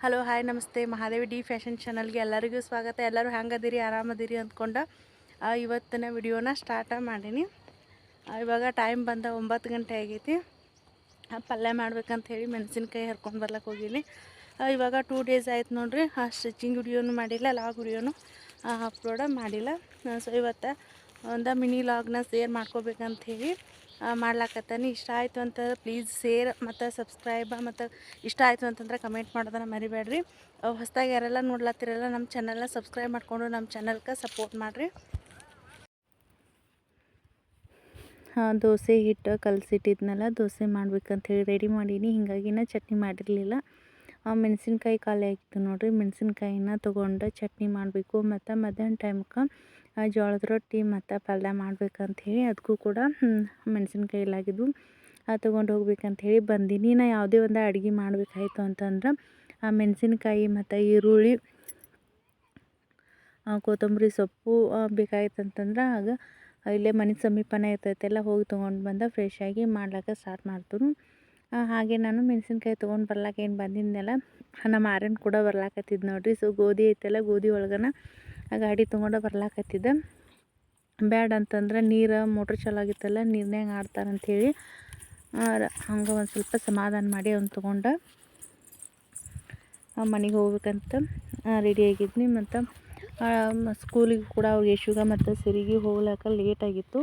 Hello hi ನಮಸ್ತೆ. Mahadevi D fashion ಚಾನಲ್ಗೆ ಎಲ್ಲರಿಗೂ ಸ್ವಾಗತ. ಎಲ್ಲರೂ ಹೆಂಗದಿರಿ? ಆರಾಮದಿರಿ ಅಂದ್ಕೊಂಡು ಇವತ್ತಿನ ವಿಡಿಯೋನ ಸ್ಟಾರ್ಟ ಮಾಡೀನಿ. ಇವಾಗ ಟೈಮ್ ಬಂದ ಒಂಬತ್ತು ಗಂಟೆ ಆಗೈತಿ. ಪಲ್ಯ ಮಾಡ್ಬೇಕಂತ ಹೇಳಿ ಮೆಣಸಿನ್ಕಾಯಿ ಹರ್ಕೊಂಡು ಬರ್ಲಕ್ಕೆ ಹೋಗೀನಿ. ಇವಾಗ ಟೂ ಡೇಸ್ ಆಯ್ತು ನೋಡ್ರಿ. ಸ್ಟಿಚಿಂಗ್ ವಿಡಿಯೋನು ಮಾಡಿಲ್ಲ ಲಾಗ್ ವಿಡಿಯೋನು ಅಪ್ಲೋಡ ಮಾಡಿಲ್ಲ. ಸೊ ಇವತ್ತು ಒಂದು ಮಿನಿ ಲಾಗ್ನ ಸೇರ್ ಮಾಡ್ಕೋಬೇಕಂತ ಹೇಳಿ ಮಾಡ್ಲಾಕತ್ತಾನೆ. ಇಷ್ಟ ಆಯಿತು ಅಂತಂದ್ರೆ ಪ್ಲೀಸ್ ಶೇರ್ ಮತ್ತು ಸಬ್ಸ್ಕ್ರೈಬ ಮತ್ತು ಇಷ್ಟ ಆಯಿತು ಅಂತಂದ್ರೆ ಕಮೆಂಟ್ ಮಾಡೋದನ್ನ ಮರಿಬೇಡ್ರಿ. ಹೊಸದಾಗಿ ಯಾರೆಲ್ಲ ನೋಡ್ಲತ್ತಿರಲ್ಲ ನಮ್ಮ ಚಾನಲ್ನ ಸಬ್ಸ್ಕ್ರೈಬ್ ಮಾಡಿಕೊಂಡು ನಮ್ಮ ಚಾನಲ್ಗೆ ಸಪೋರ್ಟ್ ಮಾಡಿರಿ. ದೋಸೆ ಹಿಟ್ಟು ಕಲಸಿಟ್ಟಿದ್ನಲ್ಲ, ದೋಸೆ ಮಾಡ್ಬೇಕಂಥೇಳಿ ರೆಡಿ ಮಾಡೀನಿ. ಹಿಂಗಾಗಿನ ಚಟ್ನಿ ಮಾಡಿರಲಿಲ್ಲ. ಮೆಣಸಿನ್ಕಾಯಿ ಖಾಲಿ ಆಗಿತ್ತು ನೋಡಿರಿ. ಮೆಣಸಿನ್ಕಾಯಿನ ತೊಗೊಂಡು ಚಟ್ನಿ ಮಾಡಬೇಕು. ಮತ್ತು ಮಧ್ಯಾಹ್ನ ಟೈಮ್ಗೆ ಜೋಳದ ರೊಟ್ಟಿ ಮತ್ತು ಪಲ್ಯ ಮಾಡ್ಬೇಕಂತ ಹೇಳಿ ಅದಕ್ಕೂ ಕೂಡ ಮೆಣಸಿನ್ಕಾಯಿ ಅದು ತೊಗೊಂಡು ಹೋಗ್ಬೇಕಂತ ಹೇಳಿ ಬಂದೀನಿ. ನಾ ಯಾವುದೇ ಒಂದು ಅಡುಗೆ ಮಾಡಬೇಕಾಯ್ತು ಅಂತಂದ್ರೆ ಆ ಮೆಣಸಿನ್ಕಾಯಿ ಮತ್ತು ಈರುಳ್ಳಿ ಕೊತ್ತಂಬರಿ ಸೊಪ್ಪು ಬೇಕಾಗಿತ್ತು ಅಂತಂದ್ರೆ ಆಗ ಇಲ್ಲೇ ಮನೆ ಸಮೀಪನೇ ಇರ್ತೈತೆಲ್ಲ ಹೋಗಿ ತೊಗೊಂಡು ಬಂದ ಫ್ರೆಶ್ ಆಗಿ ಮಾಡ್ಲಿಕ್ಕೆ ಸ್ಟಾರ್ಟ್ ಮಾಡ್ತೀನಿ. ಹಾಗೆ ನಾನು ಮೆಣಸಿನ್ಕಾಯಿ ತೊಗೊಂಡು ಬರ್ಲಾಕ ಏನು ಬಂದಿದ್ನಲ್ಲ, ನಮ್ಮ ಆರನ್ ಕೂಡ ಬರ್ಲಾಕತ್ತಿದ್ದು ನೋಡಿರಿ. ಸೊ ಗೋಧಿ ಐತೆಲ್ಲ, ಗೋಧಿ ಒಳಗನ ಗಾಡಿ ತೊಗೊಂಡು ಬರ್ಲಾಕತ್ತಿದ್ದೆ. ಬ್ಯಾಡ ಅಂತಂದ್ರೆ ನೀರು ಮೋಟ್ರ್ ಚಾಲು ಆಗಿತ್ತಲ್ಲ, ನೀರ್ನ್ಯಾಗ ಆಡ್ತಾರಂಥೇಳಿ ಹಂಗೆ ಒಂದು ಸ್ವಲ್ಪ ಸಮಾಧಾನ ಮಾಡಿ ಅವ್ನು ತೊಗೊಂಡು ಮನೆಗೆ ಹೋಗ್ಬೇಕಂತ ರೆಡಿ ಆಗಿದ್ನಿ. ಮತ್ತು ಸ್ಕೂಲಿಗೆ ಕೂಡ ಅವ್ರಿಗೆ ಯಶುಗ ಮತ್ತು ಸಿರಿಗೆ ಹೋಗ್ಲಾಕ ಲೇಟ್ ಆಗಿತ್ತು.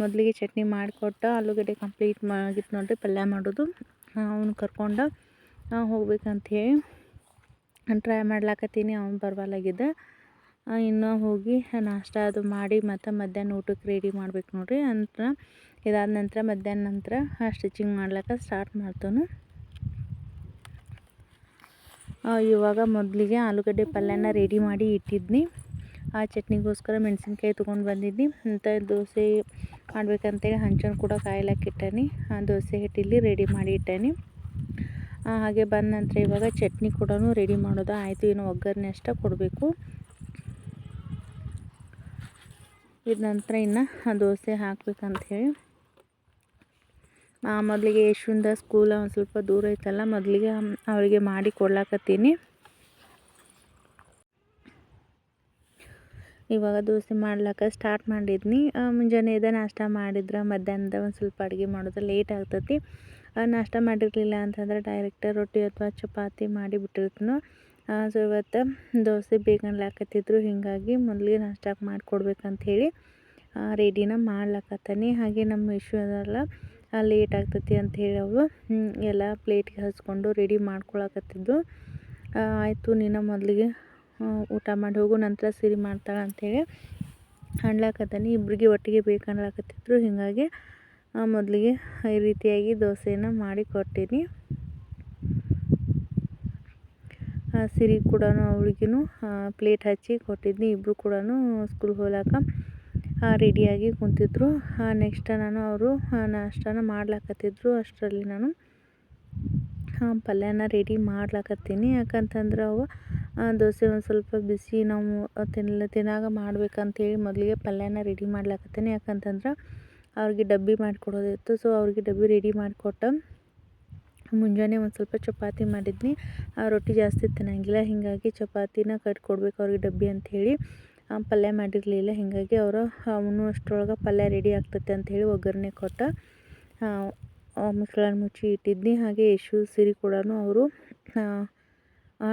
ಮೊದಲಿಗೆ ಚಟ್ನಿ ಮಾಡಿಕೊಟ್ಟು, ಆಲೂಗಡ್ಡೆ ಕಂಪ್ಲೀಟ್ ಆಗಿತ್ತು ನೋಡಿರಿ, ಪಲ್ಯ ಮಾಡೋದು. ಅವನು ಕರ್ಕೊಂಡು ಹೋಗ್ಬೇಕಂತ ಹೇಳಿ, ಟ್ರೈ ಮಾಡ್ಲಾಕತ್ತೀನಿ, ಅವ್ನು ಬರವಲ್ಲಾಗಿದ್ದ ಇನ್ನೂ ಹೋಗಿ ನಾಷ್ಟ ಅದು ಮಾಡಿ ಮತ್ತು ಮಧ್ಯಾಹ್ನ ಊಟಕ್ಕೆ ರೆಡಿ ಮಾಡ್ಬೇಕು ನೋಡ್ರಿ. ಅಂತ ಇದಾದ ನಂತರ ಮಧ್ಯಾಹ್ನ ನಂತರ ಸ್ಟಿಚಿಂಗ್ ಮಾಡ್ಲಿಕ್ಕೆ ಸ್ಟಾರ್ಟ್ ಮಾಡ್ತಾನು ಇವಾಗ ಮೊದಲಿಗೆ ಆಲೂಗಡ್ಡೆ ಪಲ್ಯನ ರೆಡಿ ಮಾಡಿ ಇಟ್ಟಿದ್ನಿ. ಆ ಚಟ್ನಿಗೋಸ್ಕರ ಮೆಣಸಿನ್ಕಾಯಿ ತೊಗೊಂಡು ಬಂದಿದ್ನಿ. ಮತ್ತು ದೋಸೆ ಮಾಡ್ಬೇಕಂತೇಳಿ ಹಂಚನ್ ಕೂಡ ಕಾಯ್ಲಕ್ಕೆ ಇಟ್ಟಾನೆ. ಆ, ದೋಸೆ ಹಿಟ್ಟಿಲ್ಲಿ ರೆಡಿ ಮಾಡಿ ಇಟ್ಟಾನೆ. ಹಾಗೆ ಬಂದ ನಂತರ ಇವಾಗ ಚಟ್ನಿ ಕೂಡ ರೆಡಿ ಮಾಡೋದು ಆಯಿತು. ಇನ್ನು ಒಗ್ಗರಣೆ ಅಷ್ಟೇ ಕೊಡಬೇಕು. ಇದ ನಂತರ ಇನ್ನು ದೋಸೆ ಹಾಕ್ಬೇಕಂತ ಹೇಳಿ ಮೊದಲಿಗೆ ಯಶ್ವಿಂದ ಸ್ಕೂಲ ಒಂದು ಸ್ವಲ್ಪ ದೂರ ಐತಲ್ಲ ಮೊದಲಿಗೆ ಅವಳಿಗೆ ಮಾಡಿ ಕೊಡ್ಲಾಕತ್ತೀನಿ. ಇವಾಗ ದೋಸೆ ಮಾಡ್ಲಾಕ ಸ್ಟಾರ್ಟ್ ಮಾಡಿದ್ನಿ. ಮುಂಜಾನೆ ಇದೆ ನಾಷ್ಟ ಮಾಡಿದ್ರೆ ಮಧ್ಯಾಹ್ನದ ಒಂದು ಸ್ವಲ್ಪ ಅಡುಗೆ ಮಾಡೋದು ಲೇಟ್ ಆಗ್ತೈತಿ. ನಾಷ್ಟ ಮಾಡಿರಲಿಲ್ಲ ಅಂತಂದ್ರೆ ಡೈರೆಕ್ಟ್ ರೊಟ್ಟಿ ಅಥವಾ ಚಪಾತಿ ಮಾಡಿ ಬಿಟ್ಟಿರ್ತೀನೋ. ಸೊ ಇವತ್ತು ದೋಸೆ ಬೇಕನ್ಲಾಕತ್ತಿದ್ರು ಹೀಗಾಗಿ ಮೊದಲಿಗೆ ನಾಷ್ಟಾಕ್ ಮಾಡಿಕೊಡ್ಬೇಕಂತ ಹೇಳಿ ರೆಡಿನ ಮಾಡ್ಲಾಕತ್ತಾನೆ. ಹಾಗೆ ನಮ್ಮ ಇಶ್ಯೂ ಅದಲ್ಲ ಲೇಟ್ ಆಗ್ತತಿ ಅಂತ ಹೇಳಿ ಅವಳು ಎಲ್ಲ ಪ್ಲೇಟ್ಗೆ ಹಚ್ಕೊಂಡು ರೆಡಿ ಮಾಡ್ಕೊಳಕತ್ತಿದ್ದು ಆಯಿತು, ನೀನು ಮೊದಲಿಗೆ ಊಟ ಮಾಡಿ ಹೋಗು, ನಂತರ ಸಿರಿ ಮಾಡ್ತಾಳೆ ಅಂಥೇಳಿ ಅನ್ಲಾಕತ್ತಾನೆ. ಇಬ್ಬರಿಗೆ ಒಟ್ಟಿಗೆ ಬೇಕನ್ಲಾಕತ್ತಿದ್ರು ಹೀಗಾಗಿ ಮೊದಲಿಗೆ ಈ ರೀತಿಯಾಗಿ ದೋಸೆನ ಮಾಡಿ ಕೊಟ್ಟೀನಿ. ಸಿರಿ ಕೂಡ ಅವಳಿಗೂ ಪ್ಲೇಟ್ ಹಚ್ಚಿ ಕೊಟ್ಟಿದ್ನಿ. ಇಬ್ಬರು ಕೂಡ ಸ್ಕೂಲ್ ಹೋಗ್ಲಾಕ ರೆಡಿಯಾಗಿ ಕುಂತಿದ್ರು. ನೆಕ್ಸ್ಟ್ ನಾನು ಅವರು ನಾಷ್ಟನ ಮಾಡ್ಲಾಕತ್ತಿದ್ರು. ಅಷ್ಟರಲ್ಲಿ ನಾನು ಪಲ್ಯನ ರೆಡಿ ಮಾಡ್ಲಾಕತ್ತೀನಿ. ಯಾಕಂತಂದ್ರೆ ಅವು ದೋಸೆ ಒಂದು ಸ್ವಲ್ಪ ಬಿಸಿ, ನಾವು ತಿನ್ಲ ತಿನ್ನಾಗ ಮಾಡ್ಬೇಕಂತೇಳಿ ಮೊದಲಿಗೆ ಪಲ್ಯನ ರೆಡಿ ಮಾಡ್ಲಾಕತ್ತೀನಿ. ಯಾಕಂತಂದ್ರೆ ಅವ್ರಿಗೆ ಡಬ್ಬಿ ಮಾಡಿಕೊಡೋದಿತ್ತು. ಸೊ ಅವ್ರಿಗೆ ಡಬ್ಬಿ ರೆಡಿ ಮಾಡಿಕೊಟ್ಟು ಮುಂಜಾನೆ ಒಂದು ಸ್ವಲ್ಪ ಚಪಾತಿ ಮಾಡಿದ್ನಿ. ಆ ರೊಟ್ಟಿ ಜಾಸ್ತಿ ತಿನ್ನಂಗಿಲ್ಲ, ಹೀಗಾಗಿ ಚಪಾತಿನ ಕಟ್ಕೊಡ್ಬೇಕು ಅವ್ರಿಗೆ ಡಬ್ಬಿ ಅಂಥೇಳಿ ಪಲ್ಯ ಮಾಡಿರಲಿಲ್ಲ, ಹೀಗಾಗಿ ಅವರು, ಅವನು ಅಷ್ಟರೊಳಗೆ ಪಲ್ಯ ರೆಡಿ ಆಗ್ತೈತೆ ಅಂಥೇಳಿ ಒಗ್ಗರಣೆ ಕೊಟ್ಟು. ಮಸಾಲೆ ಮುಚ್ಚಿ ಇಟ್ಟಿದ್ನಿ. ಹಾಗೆ ಯಶು ಸಿರಿ ಕೂಡ ಅವರು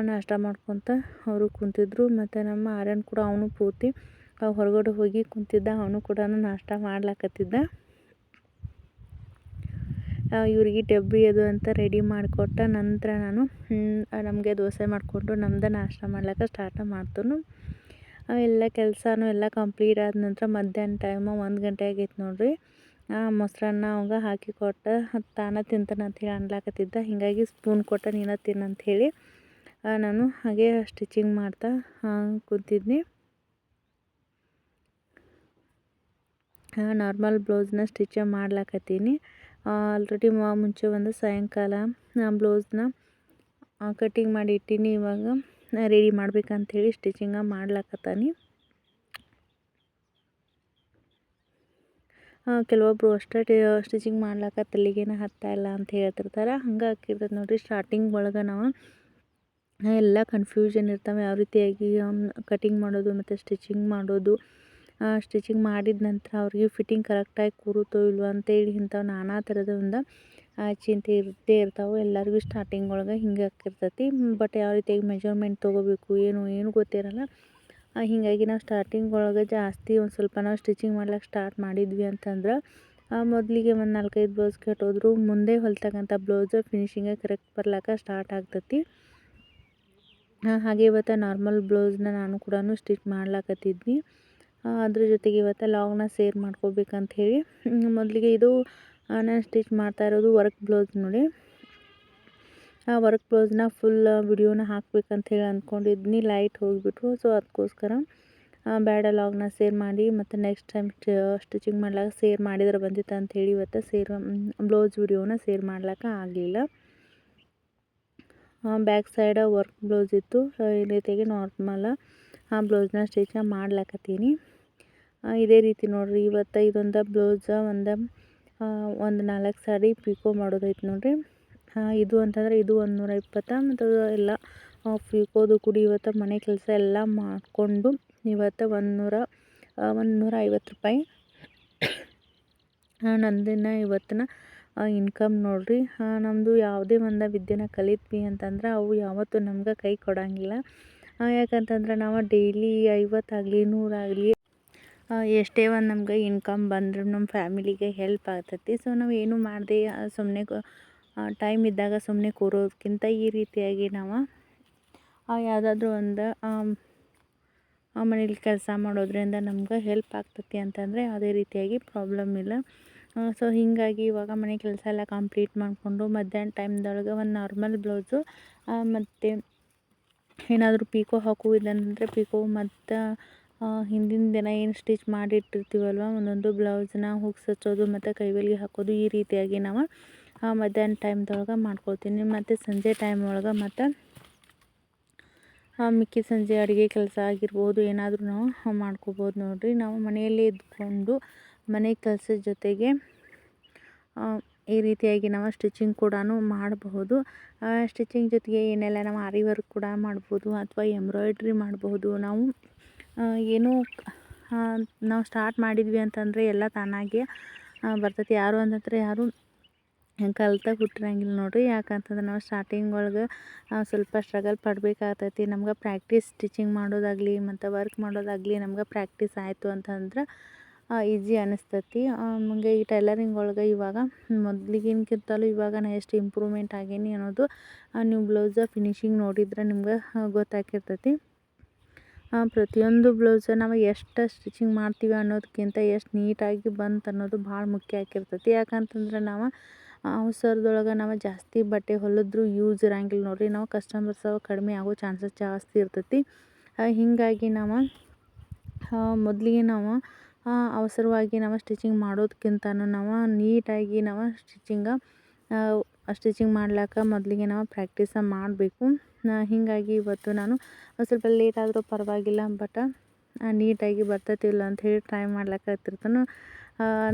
ನಾಷ್ಟ ಮಾಡ್ಕೊತ ಅವರು ಕುಂತಿದ್ರು. ಮತ್ತು ನಮ್ಮ ಆರ್ಯನ್ ಕೂಡ ಅವನು ಪೂರ್ತಿ ಹೊರಗಡೆ ಹೋಗಿ ಕುಂತಿದ್ದ. ಅವನು ಕೂಡ ನಾಷ್ಟ ಮಾಡ್ಲಾಕತ್ತಿದ್ದ. ಇವ್ರಿಗೆ ಡಬ್ಬಿ ಅದು ಅಂತ ರೆಡಿ ಮಾಡಿಕೊಟ್ಟ ನಂತರ ನಾನು ನಮಗೆ ದೋಸೆ ಮಾಡಿಕೊಂಡು ನಮ್ದು ನಾಷ್ಟ ಮಾಡ್ಲಿಕ್ಕೆ ಸ್ಟಾರ್ಟ್ ಮಾಡ್ತನು. ಎಲ್ಲ ಕೆಲಸನೂ ಎಲ್ಲ ಕಂಪ್ಲೀಟ್ ಆದ ನಂತರ ಮಧ್ಯಾಹ್ನ ಟೈಮು ಒಂದು ಗಂಟೆ ಆಗೈತೆ ನೋಡಿರಿ. ಮೊಸರನ್ನ ಅವಾಗ ಹಾಕಿ ಕೊಟ್ಟ ತಾನ ತಿಂತಾನೆ ಹೇಳಿ ಅನ್ಲಾಕತ್ತಿದ್ದ. ಹೀಗಾಗಿ ಸ್ಪೂನ್ ಕೊಟ್ಟ ನೀನು ತಿನ್ನಂಥೇಳಿ ನಾನು ಹಾಗೆ ಸ್ಟಿಚಿಂಗ್ ಮಾಡ್ತಾ ಕೂತಿದ್ನಿ. ನಾರ್ಮಲ್ ಬ್ಲೌಸ್ನ ಸ್ಟಿಚ್ ಮಾಡ್ಲಾಕತ್ತೀನಿ. ಆಲ್ರೆಡಿ ಮುಂಚೆ ಒಂದು ಸಾಯಂಕಾಲ ಬ್ಲೌಸ್ನ ಕಟ್ಟಿಂಗ್ ಮಾಡಿ ಇಟ್ಟೀನಿ, ಇವಾಗ ರೆಡಿ ಮಾಡ್ಬೇಕಂಥೇಳಿ ಸ್ಟಿಚಿಂಗ ಮಾಡ್ಲಾಕತ್ತಾನಿ. ಕೆಲವೊಬ್ಬರು ಅಷ್ಟೇ ಸ್ಟಿಚಿಂಗ್ ಮಾಡ್ಲಾಕ ತಲೆಗೇನ ಹತ್ತಾ ಇಲ್ಲ ಅಂತ ಹೇಳ್ತಿರ್ತಾರೆ. ಹಂಗೆ ಹಾಕಿರ್ತದೆ ನೋಡಿರಿ ಸ್ಟಾರ್ಟಿಂಗ್ ಒಳಗೆ ನಾವು ಎಲ್ಲ ಕನ್ಫ್ಯೂಷನ್ ಇರ್ತವೆ. ಯಾವ ರೀತಿಯಾಗಿ ಕಟಿಂಗ್ ಮಾಡೋದು ಮತ್ತು ಸ್ಟಿಚಿಂಗ್ ಮಾಡೋದು. ಸ್ಟಿಚಿಂಗ್ ಮಾಡಿದ ನಂತರ ಅವರಿಗೆ ಫಿಟ್ಟಿಂಗ್ ಕರೆಕ್ಟಾಗಿ ಕೂರುತ್ತೋ ಇಲ್ವೋ ಅಂತೇಳಿ ಇಂಥವು ನಾನಾ ಥರದ ಒಂದು ಚಿಂತೆ ಇರ್ತೇ ಇರ್ತಾವೆ. ಎಲ್ಲರಿಗೂ ಸ್ಟಾರ್ಟಿಂಗ್ ಒಳಗೆ ಹಿಂಗೆ ಆಗಿರ್ತೈತಿ ಬಟ್ ಯಾವ ರೀತಿಯಾಗಿ ಮೆಜರ್ಮೆಂಟ್ ತೊಗೋಬೇಕು, ಏನು ಏನು ಗೊತ್ತಿರಲ್ಲ. ಹೀಗಾಗಿ ನಾವು ಸ್ಟಾರ್ಟಿಂಗ್ ಒಳಗೆ ಜಾಸ್ತಿ ಒಂದು ಸ್ವಲ್ಪ ನಾವು ಸ್ಟಿಚಿಂಗ್ ಮಾಡ್ಲಿಕ್ಕೆ ಸ್ಟಾರ್ಟ್ ಮಾಡಿದ್ವಿ ಅಂತಂದ್ರೆ ಮೊದಲಿಗೆ ಒಂದು ನಾಲ್ಕೈದು ಬ್ಲೌಸ್ ಕಟ್ಟೋದ್ರು, ಮುಂದೆ ಹೊಲ್ತಕ್ಕಂಥ ಬ್ಲೌಸ್ ಫಿನಿಶಿಂಗ ಕರೆಕ್ಟ್ ಬರ್ಲಾಕ ಸ್ಟಾರ್ಟ್ ಆಗ್ತೈತಿ. ಹಾಗೆ ಇವತ್ತು ನಾರ್ಮಲ್ ಬ್ಲೌಸ್ನ ನಾನು ಕೂಡ ಸ್ಟಿಚ್ ಮಾಡ್ಲಾಕತ್ತಿದ್ನಿ. ಅದ್ರ ಜೊತೆಗೆ ಇವತ್ತು ಲಾಂಗ್ನ ಸೇರ್ ಮಾಡ್ಕೋಬೇಕಂತ ಹೇಳಿ. ಮೊದಲಿಗೆ ಇದು ನಾನು ಸ್ಟಿಚ್ ಮಾಡ್ತಾ ಇರೋದು ವರ್ಕ್ ಬ್ಲೌಸ್ ನೋಡಿ. ಆ ವರ್ಕ್ ಬ್ಲೌಸ್ನ ಫುಲ್ ವಿಡಿಯೋನ ಹಾಕ್ಬೇಕಂತ ಹೇಳಿ ಅಂದ್ಕೊಂಡಿದ್ನಿ ಲೈಟ್ ಹೋಗಿಬಿಟ್ರು ಸೊ ಅದಕ್ಕೋಸ್ಕರ ಬೇಡ ಲಾಗ್ನ ಸೇರ್ ಮಾಡಿ, ಮತ್ತು ನೆಕ್ಸ್ಟ್ ಟೈಮ್ ಸ್ಟಿಚಿಂಗ್ ಮಾಡ್ಲಾಕ ಸೇರ್ ಮಾಡಿದ್ರೆ ಬಂದಿತ್ತು ಅಂಥೇಳಿ ಇವತ್ತು ಸೇರ್ ಬ್ಲೌಸ್ ವಿಡಿಯೋನ ಸೇರ್ ಮಾಡ್ಲಾಕ ಆಗಲಿಲ್ಲ. ಬ್ಯಾಕ್ ಸೈಡ ವರ್ಕ್ ಬ್ಲೌಸ್ ಇತ್ತು ಈ ರೀತಿಯಾಗಿ ನಾರ್ಮಲ್ ಆ ಬ್ಲೌಸ್ನ ಸ್ಟಿಚ್ನ ಮಾಡ್ಲಾಕತ್ತೀನಿ. ಇದೇ ರೀತಿ ನೋಡಿರಿ ಇವತ್ತು ಇದೊಂದು ಬ್ಲೌಸ, ಒಂದು ಒಂದು ನಾಲ್ಕು ಸಾರಿ ಪಿಕೋ ಮಾಡೋದೈತೆ ನೋಡಿರಿ. ಇದು ಅಂತಂದರೆ ಇದು ಒಂದು ನೂರ ಇಪ್ಪತ್ತು ಮತ್ತು ಎಲ್ಲ ಪಿಕೋದು ಕೂಡಿ ಇವತ್ತು ಮನೆ ಕೆಲಸ ಎಲ್ಲ ಮಾಡಿಕೊಂಡು ಇವತ್ತು ಒಂದು ನೂರ ಒಂದು ಐವತ್ತು ರೂಪಾಯಿ ನಂದಿನ ಇವತ್ತಿನ ಇನ್ಕಮ್ ನೋಡಿರಿ. ನಮ್ಮದು ಯಾವುದೇ ಒಂದು ವಿದ್ಯೆನ ಕಲಿತ್ವಿ ಅಂತಂದ್ರೆ ಅವು ಯಾವತ್ತೂ ನಮ್ಗೆ ಕೈ ಕೊಡೋಂಗಿಲ್ಲ. ಯಾಕಂತಂದ್ರೆ ನಾವು ಡೈಲಿ ಐವತ್ತಾಗಲಿ, ನೂರಾಗಲಿ ಎಷ್ಟೇ ಒಂದು ನಮ್ಗೆ ಇನ್ಕಮ್ ಬಂದರೂ ನಮ್ಮ ಫ್ಯಾಮಿಲಿಗೆ ಹೆಲ್ಪ್ ಆಗ್ತೈತಿ. ಸೊ ನಾವು ಏನು ಮಾಡದೆ ಸುಮ್ಮನೆ ಟೈಮ್ ಇದ್ದಾಗ ಸುಮ್ಮನೆ ಕೂರೋದಕ್ಕಿಂತ ಈ ರೀತಿಯಾಗಿ ನಾವು ಯಾವುದಾದ್ರೂ ಒಂದು ಮನೇಲಿ ಕೆಲಸ ಮಾಡೋದ್ರಿಂದ ನಮ್ಗೆ ಹೆಲ್ಪ್ ಆಗ್ತೈತಿ ಅಂತಂದರೆ ಯಾವುದೇ ರೀತಿಯಾಗಿ ಪ್ರಾಬ್ಲಮ್ ಇಲ್ಲ. ಸೊ ಹೀಗಾಗಿ ಇವಾಗ ಮನೆ ಕೆಲಸ ಎಲ್ಲ ಕಂಪ್ಲೀಟ್ ಮಾಡಿಕೊಂಡು ಮಧ್ಯಾಹ್ನ ಟೈಮ್ದೊಳಗೆ ಒಂದು ನಾರ್ಮಲ್ ಬ್ಲೌಸು ಮತ್ತು ಏನಾದರೂ ಪೀಕೋ ಹಾಕುವುದಂದರೆ ಪೀಕೋ ಮತ್ತು ಹಿಂದಿನ ದಿನ ಏನು ಸ್ಟಿಚ್ ಮಾಡಿಟ್ಟಿರ್ತೀವಲ್ವ? ಒಂದೊಂದು ಬ್ಲೌಸ್ನ ಹುಕ್ಸ್ ಹಚ್ಚೋದು ಮತ್ತು ಕೈವಲಿಗೆ ಹಾಕೋದು ಈ ರೀತಿಯಾಗಿ ನಾವು ಮಧ್ಯಾಹ್ನ ಟೈಮ್ದೊಳಗೆ ಮಾಡ್ಕೊಳ್ತೀನಿ. ಮತ್ತು ಸಂಜೆ ಟೈಮ್ ಒಳಗೆ ಮತ್ತು ಮಿಕ್ಕಿ ಸಂಜೆ ಅಡುಗೆ ಕೆಲಸ ಆಗಿರ್ಬೋದು, ಏನಾದರೂ ನಾವು ಮಾಡ್ಕೋಬೋದು ನೋಡಿರಿ. ನಾವು ಮನೆಯಲ್ಲೇ ಇದ್ಕೊಂಡು ಮನೆ ಕೆಲಸದ ಜೊತೆಗೆ ಈ ರೀತಿಯಾಗಿ ನಾವು ಸ್ಟಿಚಿಂಗ್ ಕೂಡ ಮಾಡಬಹುದು. ಸ್ಟಿಚಿಂಗ್ ಜೊತೆಗೆ ಏನೆಲ್ಲ ನಾವು ಆರಿ ವರ್ಕ್ ಕೂಡ ಮಾಡ್ಬೋದು, ಅಥವಾ ಎಂಬ್ರಾಯ್ಡ್ರಿ ಮಾಡಬಹುದು. ನಾವು ಏನೋ ನಾವು ಸ್ಟಾರ್ಟ್ ಮಾಡಿದ್ವಿ ಅಂತಂದರೆ ಎಲ್ಲ ತಾನಾಗೆ ಬರ್ತೈತಿ. ಯಾರು ಅಂತಂದ್ರೆ ಯಾರು ಕಲ್ತಾಗ ಹುಟ್ಟಿರಂಗಿಲ್ಲ ನೋಡಿರಿ. ಯಾಕಂತಂದ್ರೆ ನಾವು ಸ್ಟಾರ್ಟಿಂಗ್ ಒಳಗೆ ಸ್ವಲ್ಪ ಸ್ಟ್ರಗಲ್ ಪಡಬೇಕಾಗ್ತೈತಿ. ನಮ್ಗೆ ಪ್ರಾಕ್ಟೀಸ್ ಸ್ಟಿಚಿಂಗ್ ಮಾಡೋದಾಗಲಿ, ಮತ್ತು ವರ್ಕ್ ಮಾಡೋದಾಗಲಿ ನಮ್ಗೆ ಪ್ರಾಕ್ಟೀಸ್ ಆಯಿತು ಅಂತಂದ್ರೆ ಈಸಿ ಅನಿಸ್ತೈತಿ. ನಮಗೆ ಈ ಟೈಲರಿಂಗ್ ಒಳಗೆ ಇವಾಗ ಮೊದಲಿಗಿನ್ಕಿಂತಲೂ ಇವಾಗ ನಾ ಎಷ್ಟು ಇಂಪ್ರೂವ್ಮೆಂಟ್ ಆಗೇನಿ ಅನ್ನೋದು ನೀವು ಬ್ಲೌಸ ಫಿನಿಶಿಂಗ್ ನೋಡಿದ್ರೆ ನಿಮ್ಗೆ ಗೊತ್ತಾಗಿರ್ತೈತಿ ಪ್ರತಿಯೊಂದು ಬ್ಲೌಸ ನಾವು ಎಷ್ಟು ಸ್ಟಿಚಿಂಗ್ ಮಾಡ್ತೀವಿ ಅನ್ನೋದಕ್ಕಿಂತ ಎಷ್ಟು ನೀಟಾಗಿ ಬಂತು ಅನ್ನೋದು ಭಾಳ ಮುಖ್ಯ ಆಗಿರ್ತೈತಿ. ಯಾಕಂತಂದ್ರೆ ನಾವು ಅವಸರದೊಳಗೆ ನಾವು ಜಾಸ್ತಿ ಬಟ್ಟೆ ಹೊಲಿದ್ರು ಯೂಸ್ ಇರಂಗಿಲ್ಲ ನೋಡಿರಿ. ನಾವು ಕಸ್ಟಮರ್ಸ್ ಕಡಿಮೆ ಆಗೋ ಚಾನ್ಸಸ್ ಜಾಸ್ತಿ ಇರ್ತೈತಿ. ಹೀಗಾಗಿ ನಾವು ಮೊದಲಿಗೆ ನಾವು ಅವಸರವಾಗಿ ನಾವು ಸ್ಟಿಚಿಂಗ್ ಮಾಡೋದಕ್ಕಿಂತ ನಾವು ನೀಟಾಗಿ ನಾವು ಸ್ಟಿಚಿಂಗ ಸ್ಟಿಚಿಂಗ್ ಮಾಡ್ಲಿಕ್ಕೆ ಮೊದಲಿಗೆ ನಾವು ಪ್ರ್ಯಾಕ್ಟೀಸ ಮಾಡಬೇಕು. ಹೀಗಾಗಿ ಇವತ್ತು ನಾನು ಸ್ವಲ್ಪ ಲೇಟ್ ಆದರೂ ಪರವಾಗಿಲ್ಲ ಬಟ್ ನೀಟಾಗಿ ಬರ್ತೈತಿ ಇಲ್ಲ ಅಂಥೇಳಿ ಟ್ರೈ ಮಾಡ್ಲಿಕತ್ತಿರ್ತಾನೆ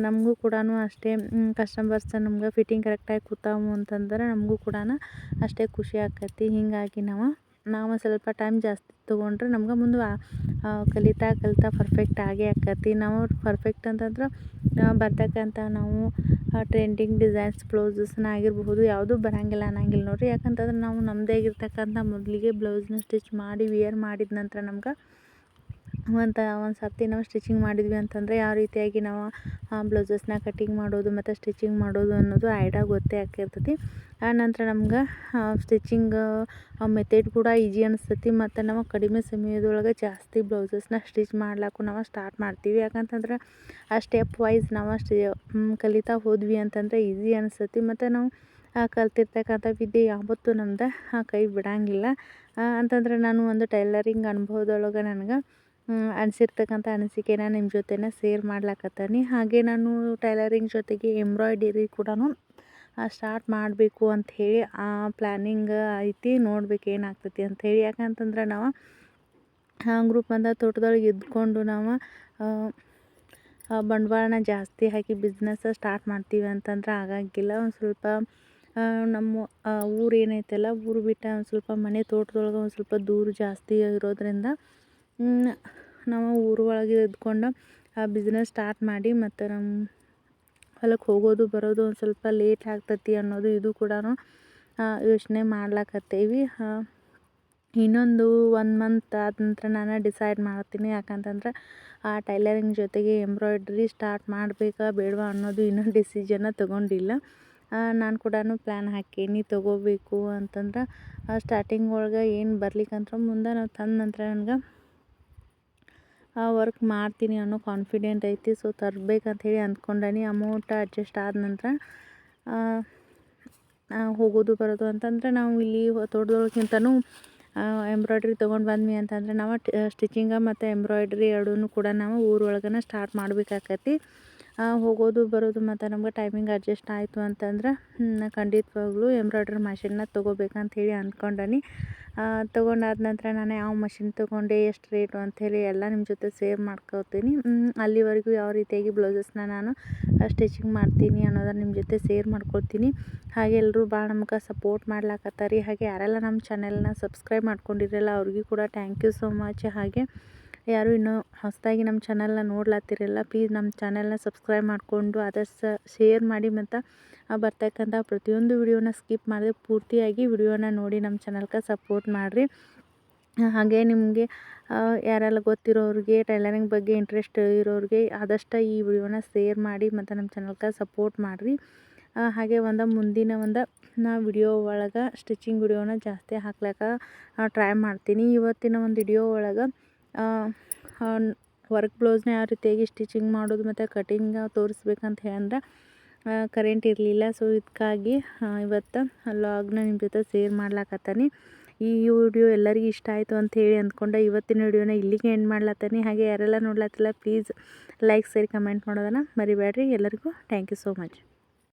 ನಮಗೂ ಕೂಡ ಅಷ್ಟೇ ಕಸ್ಟಮರ್ಸ್ ನಮ್ಗೆ ಫಿಟ್ಟಿಂಗ್ ಕರೆಕ್ಟಾಗಿ ಕೂತಾವು ಅಂತಂದ್ರೆ ನಮಗೂ ಕೂಡ ಅಷ್ಟೇ ಖುಷಿ ಆಕತಿ ಹೀಗಾಗಿ ನಾವು ನಾವು ಸ್ವಲ್ಪ ಟೈಮ್ ಜಾಸ್ತಿ ತೊಗೊಂಡ್ರೆ ನಮ್ಗೆ ಮುಂದೆ ಕಲಿತಾ ಕಲಿತಾ ಪರ್ಫೆಕ್ಟ್ ಆಗೇ ಆಕತಿ. ನಾವು ಪರ್ಫೆಕ್ಟ್ ಅಂತಂದ್ರೆ ಬರ್ತಕ್ಕಂಥ ನಾವು ಟ್ರೆಂಡಿಂಗ್ ಡಿಸೈನ್ಸ್ ಬ್ಲೌಸಸ್ನ ಆಗಿರಬಹುದು, ಯಾವುದೂ ಬರೋಂಗಿಲ್ಲ, ಅನ್ನಂಗಿಲ್ಲ ನೋಡಿರಿ. ಯಾಕಂತಂದ್ರೆ ನಾವು ನಮ್ಮದೇ ಆಗಿರ್ತಕ್ಕಂಥ ಮೊದಲಿಗೆ ಬ್ಲೌಸ್ನ ಸ್ಟಿಚ್ ಮಾಡಿ ವಿಯರ್ ಮಾಡಿದ ನಂತರ ನಮ್ಗೆ ಒಂದು ಒಂದು ಸರ್ತಿ ನಾವು ಸ್ಟಿಚಿಂಗ್ ಮಾಡಿದ್ವಿ ಅಂತಂದರೆ ಯಾವ ರೀತಿಯಾಗಿ ನಾವು, ಆ ಬ್ಲೌಸಸ್ನ ಕಟ್ಟಿಂಗ್ ಮಾಡೋದು ಮತ್ತು ಸ್ಟಿಚಿಂಗ್ ಮಾಡೋದು ಅನ್ನೋದು ಐಡಿಯಾ ಗೊತ್ತೇ ಆಗಿರ್ತೈತಿ ಆ ನಂತರ ನಮ್ಗೆ ಸ್ಟಿಚಿಂಗ್ ಮೆಥಡ್ ಕೂಡ ಈಜಿ ಅನಿಸ್ತೈತಿ ಮತ್ತು ನಾವು ಕಡಿಮೆ ಸಮಯದೊಳಗೆ ಜಾಸ್ತಿ ಬ್ಲೌಸಸ್ನ ಸ್ಟಿಚ್ ಮಾಡ್ಲಿಕ್ಕೂ ನಾವು ಸ್ಟಾರ್ಟ್ ಮಾಡ್ತೀವಿ. ಯಾಕಂತಂದ್ರೆ ಆ ಸ್ಟೆಪ್ ವೈಸ್ ನಾವು ಸ್ಟಿ ಕಲಿತಾ ಹೋದ್ವಿ ಅಂತಂದರೆ ಈಸಿ ಅನಿಸ್ತೈತಿ ಮತ್ತು ನಾವು ಕಲ್ತಿರ್ತಕ್ಕಂಥ ವಿದ್ಯೆ ಯಾವತ್ತೂ ನಮ್ದು ಕೈ ಬಿಡಂಗಿಲ್ಲ. ಅಂತಂದ್ರೆ ನಾನು ಒಂದು ಟೈಲರಿಂಗ್ ಅನುಭವದೊಳಗೆ ನನಗೆ ಅನಿಸಿರ್ತಕ್ಕಂಥ ಅನಿಸಿಕೆನ ನಿಮ್ಮ ಜೊತೆನ ಸೇರ್ ಮಾಡ್ಲಾಕತ್ತೀನಿ. ಹಾಗೆ ನಾನು ಟೈಲರಿಂಗ್ ಜೊತೆಗೆ ಎಂಬ್ರಾಯ್ಡರಿ ಕೂಡ ಸ್ಟಾರ್ಟ್ ಮಾಡಬೇಕು ಅಂಥೇಳಿ ಪ್ಲ್ಯಾನಿಂಗ್ ಐತಿ, ನೋಡ್ಬೇಕು ಏನಾಗ್ತೈತಿ ಅಂಥೇಳಿ ಯಾಕಂತಂದ್ರೆ ನಾವು ಗ್ರೂಪ್ ಅಂತ ತೋಟದೊಳಗೆ ಇದ್ಕೊಂಡು ನಾವು ಬಂಡವಾಳನ ಜಾಸ್ತಿ ಹಾಕಿ ಬಿಸ್ನೆಸ್ ಸ್ಟಾರ್ಟ್ ಮಾಡ್ತೀವಿ ಅಂತಂದ್ರೆ ಆಗಂಗಿಲ್ಲ. ಒಂದು ಸ್ವಲ್ಪ ನಮ್ಮ ಊರು ಏನೈತಲ್ಲ, ಊರು ಬಿಟ್ಟು ಒಂದು ಸ್ವಲ್ಪ ಮನೆ ತೋಟದೊಳಗೆ ಒಂದು ಸ್ವಲ್ಪ ದೂರ ಜಾಸ್ತಿ ಇರೋದರಿಂದ ನಾವು ಊರು ಒಳಗೆ ಇದ್ಕೊಂಡು ಆ ಬಿಸ್ನೆಸ್ ಸ್ಟಾರ್ಟ್ ಮಾಡಿ ಮತ್ತು ನಮ್ಮ ಹೊಲಕ್ಕೆ ಹೋಗೋದು, ಬರೋದು ಒಂದು ಸ್ವಲ್ಪ ಲೇಟ್ ಆಗ್ತತಿ ಅನ್ನೋದು ಇದು ಕೂಡ ಯೋಚನೆ ಮಾಡ್ಲಾಕತ್ತೇವಿ. ಇನ್ನೊಂದು ಒನ್ ಮಂತ್ ಆದ ನಂತರ ನಾನು ಡಿಸೈಡ್ ಮಾಡ್ತೀನಿ. ಯಾಕಂತಂದ್ರೆ ಆ ಟೈಲರಿಂಗ್ ಜೊತೆಗೆ ಎಂಬ್ರಾಯ್ಡ್ರಿ ಸ್ಟಾರ್ಟ್ ಮಾಡಬೇಕಾ ಬೇಡವಾ ಅನ್ನೋದು ಇನ್ನೂ ಡಿಸಿಷನ್ನ ತೊಗೊಂಡಿಲ್ಲ. ನಾನು ಕೂಡ ಪ್ಲ್ಯಾನ್ ಹಾಕೀನಿ, ತೊಗೋಬೇಕು ಅಂತಂದ್ರೆ ಸ್ಟಾರ್ಟಿಂಗ್ ಒಳಗೆ ಏನು ಬರ್ಲಿಕ್ಕಂತ ಮುಂದೆ ನಾವು ತಂದ ನಂತರ ನನಗೆ ವರ್ಕ್ ಮಾಡ್ತೀನಿ ಅನ್ನೋ ಕಾನ್ಫಿಡೆಂಟ್ ಐತಿ ಸೊ ತರ್ಬೇಕಂತ ಹೇಳಿ ಅಂದ್ಕೊಂಡೀನಿ. ಅಮೌಂಟ್ ಅಡ್ಜಸ್ಟ್ ಆದ ನಂತರ ಹೋಗೋದು ಬರೋದು ಅಂತಂದ್ರೆ ನಾವು ಇಲ್ಲಿ ತೋಟದೊಳಗಿಂತನೂ ಎಂಬ್ರಾಯ್ಡ್ರಿ ತೊಗೊಂಡು ಬಂದ್ವಿ ಅಂತಂದ್ರೆ ನಾವು ಸ್ಟಿಚಿಂಗ ಮತ್ತು ಎಂಬ್ರಾಯ್ಡ್ರಿ ಎರಡೂ ಕೂಡ ನಾವು ಊರೊಳಗನೆ ಸ್ಟಾರ್ಟ್ ಮಾಡಬೇಕಾಕತಿ. ಹೋಗೋದು, ಬರೋದು ಮತ್ತು ನಮ್ಗೆ ಟೈಮಿಂಗ್ ಅಡ್ಜಸ್ಟ್ ಆಯಿತು ಅಂತಂದ್ರೆ ಖಂಡಿತವಾಗ್ಲೂ ಎಂಬ್ರಾಯ್ಡ್ರಿ ಮಷಿನ್ನ ತೊಗೋಬೇಕಂತ ಹೇಳಿ ಅಂದ್ಕೊಂಡೀನಿ ತೊಗೊಂಡಾದ ನಂತರ ನಾನು ಯಾವ ಮಷಿನ್ ತೊಗೊಂಡೆ, ಎಷ್ಟು ರೇಟು ಅಂಥೇಳಿ ಎಲ್ಲ ನಿಮ್ಮ ಜೊತೆ ಸೇವ್ ಮಾಡ್ಕೋತೀನಿ. ಅಲ್ಲಿವರೆಗೂ ಯಾವ ರೀತಿಯಾಗಿ ಬ್ಲೌಸಸ್ನ ನಾನು ಸ್ಟಿಚಿಂಗ್ ಮಾಡ್ತೀನಿ ಅನ್ನೋದನ್ನು ನಿಮ್ಮ ಜೊತೆ ಸೇರ್ ಮಾಡ್ಕೊಳ್ತೀನಿ. ಹಾಗೆ ಎಲ್ಲರೂ ಭಾಳ ನಮ್ಗೆ ಸಪೋರ್ಟ್ ಮಾಡ್ಲಾಕತ್ತಾರಿ. ಹಾಗೆ ಯಾರೆಲ್ಲ ನಮ್ಮ ಚಾನೆಲ್ನ ಸಬ್ಸ್ಕ್ರೈಬ್ ಮಾಡ್ಕೊಂಡಿರಲ್ಲ, ಅವ್ರಿಗೂ ಕೂಡ ಥ್ಯಾಂಕ್ ಯು ಸೊ ಮಚ್ ಹಾಗೆ ಯಾರು ಇನ್ನೂ ಹೊಸದಾಗಿ ನಮ್ಮ ಚಾನಲ್ನ ನೋಡ್ಲತ್ತಿರಲ್ಲ, ಪ್ಲೀಸ್ ನಮ್ಮ ಚಾನಲ್ನ ಸಬ್ಸ್ಕ್ರೈಬ್ ಮಾಡಿಕೊಂಡು ಆದಷ್ಟು ಶೇರ್ ಮಾಡಿ ಮತ್ತು ಬರ್ತಕ್ಕಂಥ ಪ್ರತಿಯೊಂದು ವಿಡಿಯೋನ ಸ್ಕಿಪ್ ಮಾಡದೆ ಪೂರ್ತಿಯಾಗಿ ವಿಡಿಯೋನ ನೋಡಿ ನಮ್ಮ ಚಾನಲ್ಗೆ ಸಪೋರ್ಟ್ ಮಾಡಿರಿ. ಹಾಗೆ ನಿಮಗೆ ಯಾರೆಲ್ಲ ಗೊತ್ತಿರೋರಿಗೆ, ಟೈಲರಿಂಗ್ ಬಗ್ಗೆ ಇಂಟ್ರೆಸ್ಟ್ ಇರೋರಿಗೆ ಆದಷ್ಟು ಈ ವಿಡಿಯೋನ ಶೇರ್ ಮಾಡಿ ಮತ್ತು ನಮ್ಮ ಚಾನಲ್ಗೆ ಸಪೋರ್ಟ್ ಮಾಡಿರಿ. ಹಾಗೆ ಒಂದು ಮುಂದಿನ ಒಂದು, ನಾ ವಿಡಿಯೋ ಒಳಗೆ ಸ್ಟಿಚಿಂಗ್ ವಿಡಿಯೋನ ಜಾಸ್ತಿ ಹಾಕ್ಲಿಕ್ಕೆ ಟ್ರೈ ಮಾಡ್ತೀನಿ. ಇವತ್ತಿನ ಒಂದು ವಿಡಿಯೋ ಒಳಗೆ ವರ್ಕ್ ಬ್ಲೌಸ್ನ ಯಾವ ರೀತಿಯಾಗಿ ಸ್ಟಿಚಿಂಗ್ ಮಾಡೋದು ಮತ್ತು ಕಟಿಂಗ್ ತೋರಿಸ್ಬೇಕಂತ ಹೇಳಂದ್ರೆ ಕರೆಂಟ್ ಇರಲಿಲ್ಲ. ಸೊ ಇದಕ್ಕಾಗಿ ಇವತ್ತು ಲಾಗ್ನ ನಿಮ್ಮ ಜೊತೆ ಶೇರ್ ಮಾಡ್ಲಾಕತ್ತಾನೆ. ಈ ವಿಡಿಯೋ ಎಲ್ಲರಿಗೂ ಇಷ್ಟ ಆಯಿತು ಅಂತ ಹೇಳಿ ಅಂದ್ಕೊಂಡೆ ಇವತ್ತಿನ ವಿಡಿಯೋನ ಇಲ್ಲಿಗೆ ಎಂಡ್ ಮಾಡ್ಲತ್ತಾನೆ ಹಾಗೆ ಯಾರೆಲ್ಲ ನೋಡ್ಲತ್ತಿಲ್ಲ ಪ್ಲೀಸ್ ಲೈಕ್ ಸೇರಿ ಕಮೆಂಟ್ ಮಾಡೋದನ್ನು ಮರಿಬೇಡ್ರಿ ಎಲ್ಲರಿಗೂ ಥ್ಯಾಂಕ್ ಯು ಸೋ ಮಚ್